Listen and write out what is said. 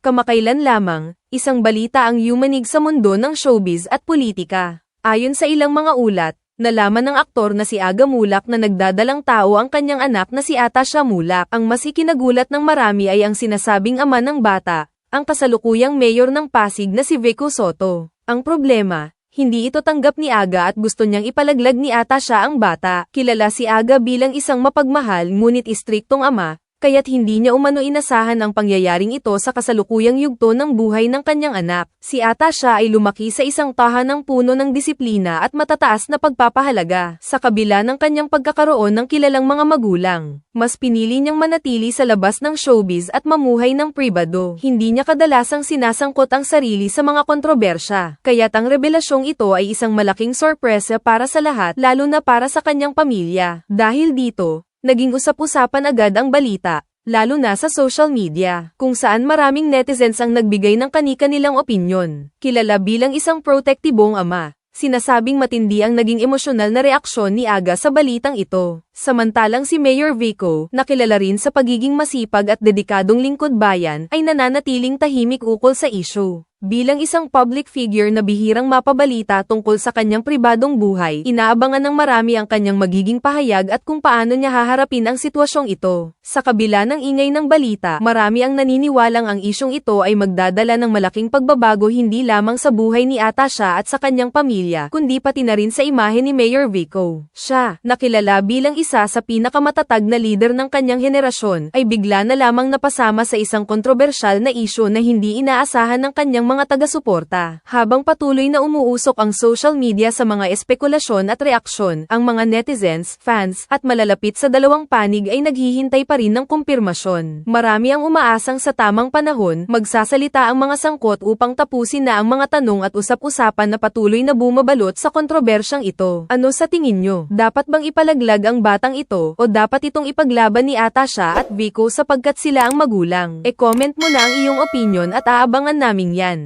Kamakailan lamang, isang balita ang yumanig sa mundo ng showbiz at politika. Ayon sa ilang mga ulat, nalaman ng aktor na si Aga Mulak na nagdadalang tao ang kanyang anak na si Atasha Mulak. Ang mas ikinagulat ng marami ay ang sinasabing ama ng bata, ang kasalukuyang mayor ng Pasig na si Vico Soto. Ang problema, hindi ito tanggap ni Aga at gusto niyang ipalaglag ni Atasha ang bata. Kilala si Aga bilang isang mapagmahal ngunit istriktong ama, kaya't hindi niya umano inasahan ang pangyayaring ito sa kasalukuyang yugto ng buhay ng kanyang anak. Si Atasha ay lumaki sa isang tahanang puno ng disiplina at matataas na pagpapahalaga. Sa kabila ng kanyang pagkakaroon ng kilalang mga magulang, mas pinili niyang manatili sa labas ng showbiz at mamuhay ng pribado. Hindi niya kadalasang sinasangkot ang sarili sa mga kontrobersya. Kaya't ang revelasyong ito ay isang malaking sorpresa para sa lahat lalo na para sa kanyang pamilya. Dahil dito, naging usap-usapan agad ang balita, lalo na sa social media, kung saan maraming netizens ang nagbigay ng kanika-nilang opinyon. Kilala bilang isang protektibong ama, sinasabing matindi ang naging emosyonal na reaksyon ni Aga sa balitang ito. Samantalang si Mayor Vico, na kilala rin sa pagiging masipag at dedikadong lingkod bayan, ay nananatiling tahimik ukol sa issue. Bilang isang public figure na bihirang mapabalita tungkol sa kanyang pribadong buhay, inaabangan ng marami ang kanyang magiging pahayag at kung paano niya haharapin ang sitwasyong ito. Sa kabila ng ingay ng balita, marami ang naniniwalang ang isyong ito ay magdadala ng malaking pagbabago hindi lamang sa buhay ni Atasha at sa kanyang pamilya, kundi pati na rin sa imahe ni Mayor Vico. Siya, nakilala bilang isa sa pinakamatatag na leader ng kanyang henerasyon, ay bigla na lamang napasama sa isang kontrobersyal na isyo na hindi inaasahan ng kanyang mga taga-suporta. Habang patuloy na umuusok ang social media sa mga espekulasyon at reaksyon, ang mga netizens, fans, at malalapit sa dalawang panig ay naghihintay pa rin ng kumpirmasyon. Marami ang umaasang sa tamang panahon, magsasalita ang mga sangkot upang tapusin na ang mga tanong at usap-usapan na patuloy na bumabalot sa kontrobersyang ito. Ano sa tingin nyo? Dapat bang ipalaglag ang batang ito o dapat itong ipaglaban ni Atasha at Vico sapagkat sila ang magulang? E-comment mo na ang iyong opinion at aabangan namin yan.